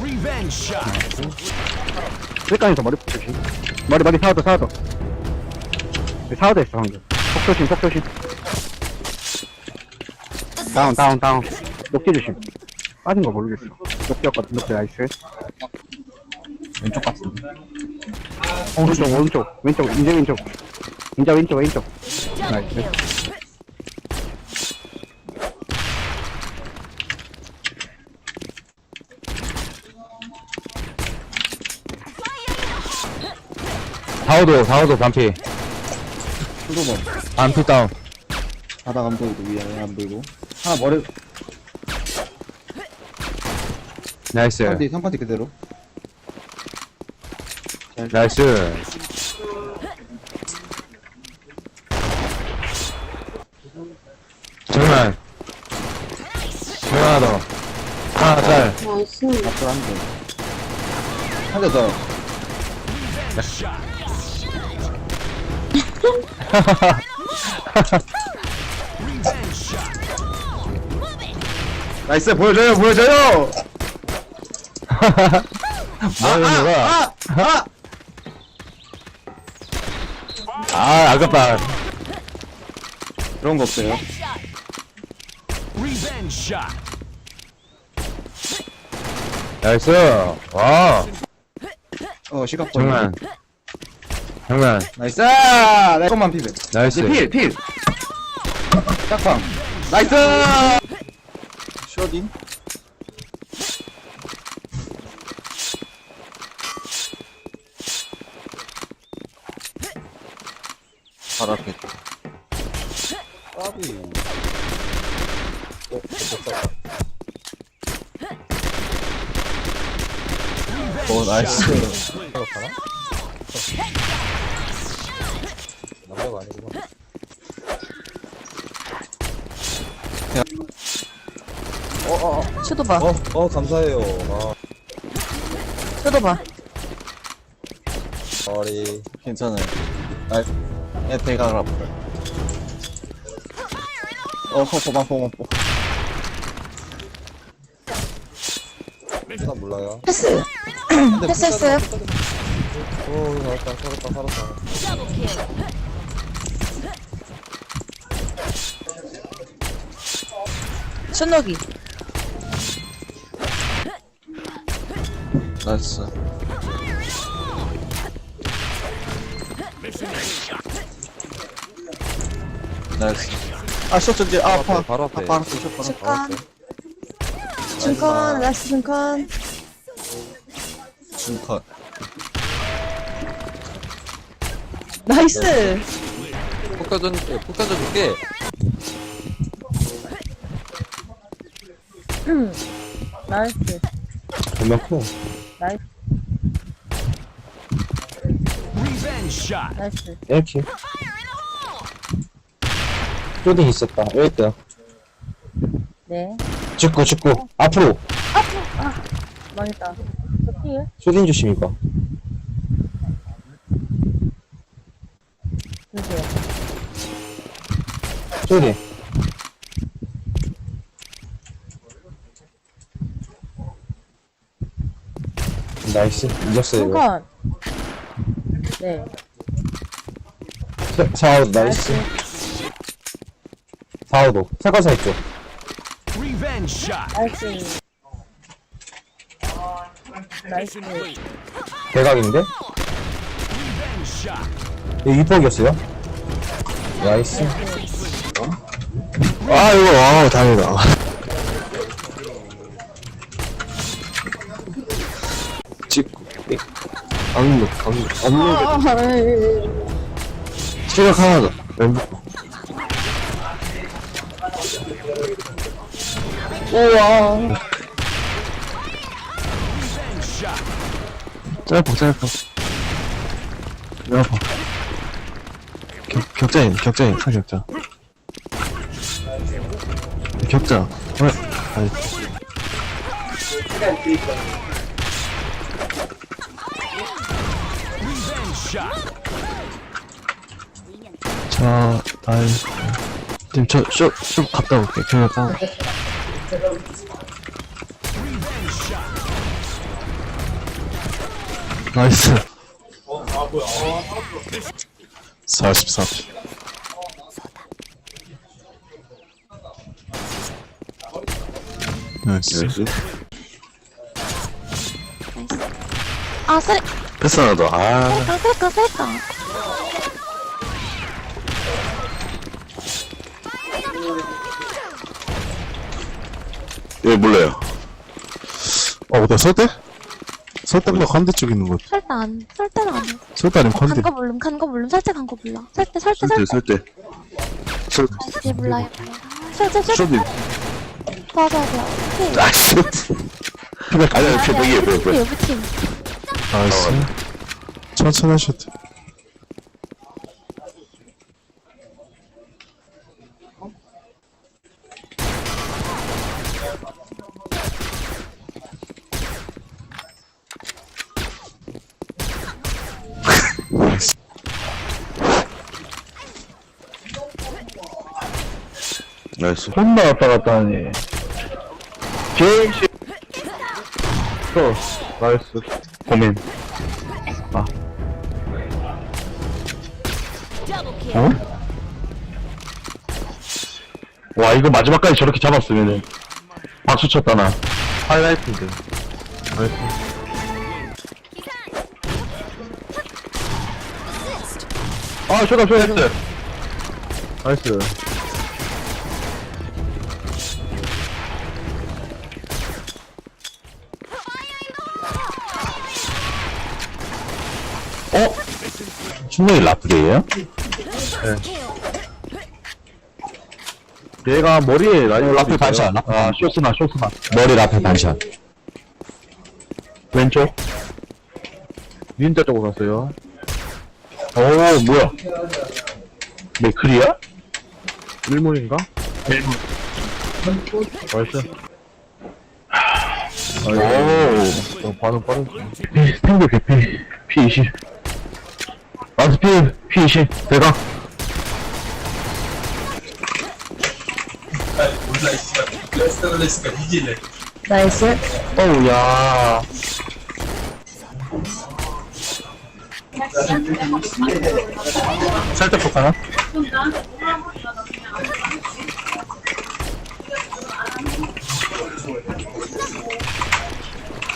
Revenge shot. 일간에서 머리 조심. 머리 머리 사워도 사워도. 사워도 있어 방금. 폭 조심 폭 조심. 다운 다운 다운. 녹지 조심. 빠진 거 모르겠어. 녹지였거든 녹지 나이스. 왼쪽 같은데. 오른쪽 오른쪽 왼쪽 인제 왼쪽. 인자 왼쪽 왼쪽. 나이스. 다오도 다오도 반피 수도번. 반피 다운 바닥 안 보이고 위에 안 보이고. 하나 머리. 나이스 3대 3파티 그대로. 나이스 정면 하나 더 하나 짤 나이스. 앞으로 한 대. 한 대 더. Shot. 나이스 보여줘요 보여줘요. 뭐하는 거야 아! 아! 아 아깝다 그런 거 없어요. Revenge shot. 나이스 와 어 시각 정면 정면 나이스. 나 조금만 피বে. 나이스 이제 필 필. 짝방. 나이스. 쇼딘. 바로 앞에. 까비. 어, 나이스. 슈도 봐. 어, 어, 감사해요. 아, 슈도 봐. 머리. 괜찮아요. 아, 내 대각을 앞으로. 어, 포방, 포방, 포. 나 몰라요. 패스. 패스했어요? 오, 살았다, 살았다, 살았다. 순옥이. 나이스. 나이스. 아, 쇼트 이제, 아, 아파. 바로 앞에. 아파, 알았어, 쇼트. 중컨. 중컨. 나이스 중컨. 중컷. 나이스. 폭 던져, 폭 던져줄게. 나이스. 정면 커 나이스. Revenge shot. 나이스. 이렇게 쇼딩 있었다 여기 있다 네. 죽고 죽고 앞으로 망했다. 저 피해? 쇼딩 조심 이거 주세요. 쇼딩 나이스 이겼어요 이거 중컨. 네. 사우도 나이스 사우도 사과사 있죠 Revenge shot. 나이스. 나이스. 대각인데 Revenge shot. 이거 이폭이었어요 나이스 아 이거 아 다행이다 악무 시각 하나 더 왼쪽 우와. 짧아 짧아 짧아 격, 격자인 격자인 큰 격자 격자 어? 아니 Revenge shot. 자 나이스 지금 저쇼 쇼 갔다 올게 그냥 까 Revenge shot. 나이스. 44. 나이스. 아, 쓰리. 패스 하나 더. 아, 셀까, 셀까, 셀까. 예, 몰라요. 어, 나 설대? 설대보다 관대 쪽 있는 것 같아. 설대 안, 설대는 안 해. 설대 아니면 관대. 간거 몰름, 간거 몰름, 설대 간거 몰라. 설대, 설대, 설대. 설대. 설대. 아씨, 몰라요. 설대, 설대. 설대. 맞아, 맞아. 오케이. 아, 씨. 아니, 아니, 피, 여기, 여기, 여기. 여기 팀. 나이스. 천천히 하셔도 돼. 나이스. 혼나 왔다 갔다 하니. 제임씨. 또, 나이스. 고민. 아. 어? 와, 이거 마지막까지 저렇게 잡았으면은, 박수 쳤다, 나. 하이라이트인데. 나이스. 아, 쇼다, 쇼다. 나이스. 어? 충분히 라플이에요? 네. 얘가 머리에 라인 라플 반샷. 아, 쇼스나, 쇼스나. 머리 라플 반샷. 왼쪽. 닌자 쪽으로 갔어요. 오, 뭐야. 맥클이야? 일문인가? 일문. 나이스. 오, 어, 반응 빠르지. 스탠드 개피, P20. 라스 피, P20, 대각. 나이스. 어우, 야. 살짝 폭 하나?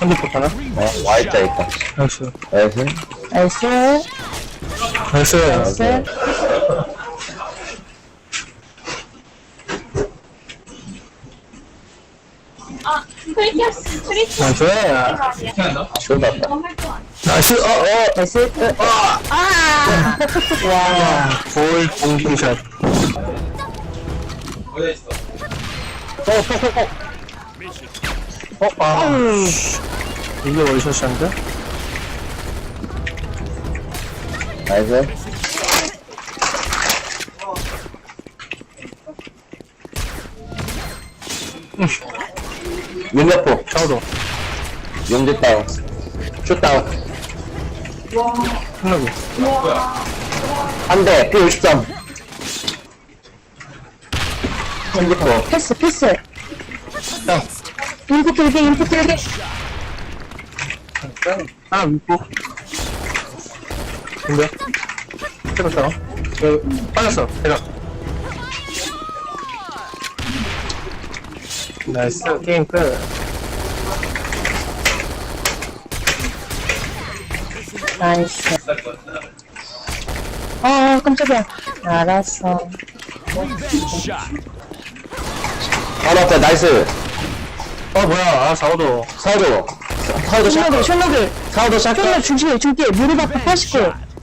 한대 폭 하나? 어, Y자 있다. 나이스. 나이스. 나이스. 나이스. 나이스. 나이스. 좋았다. 나이스, 어, 어. 나이스. 끝. 와, 볼 공중샷. 어, 어, 어, 어. 어, 아. 이게 원샷인데? 나이스. 윤력포. 샤오도. 용재 다운. 슛 다운. 끝나고. 한 대, P53. 컴퓨터. 패스, 패스. 인풋 들게, 인풋 들게. 하나 믿고. 근데? 해봤어. 빠졌어, 내가. 나이스, 게임 끝. 나이스. 어, 깜짝이야. 알았어. 바로 앞에 나이스. 어, 뭐야, 아, 4호도. 사우도. 사우도 숏노글, 숏노글. 사우도 샷. 숏노글 중심에, 중기에. 무릎 앞에 89.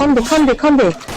컨비, 컨비, 컨비.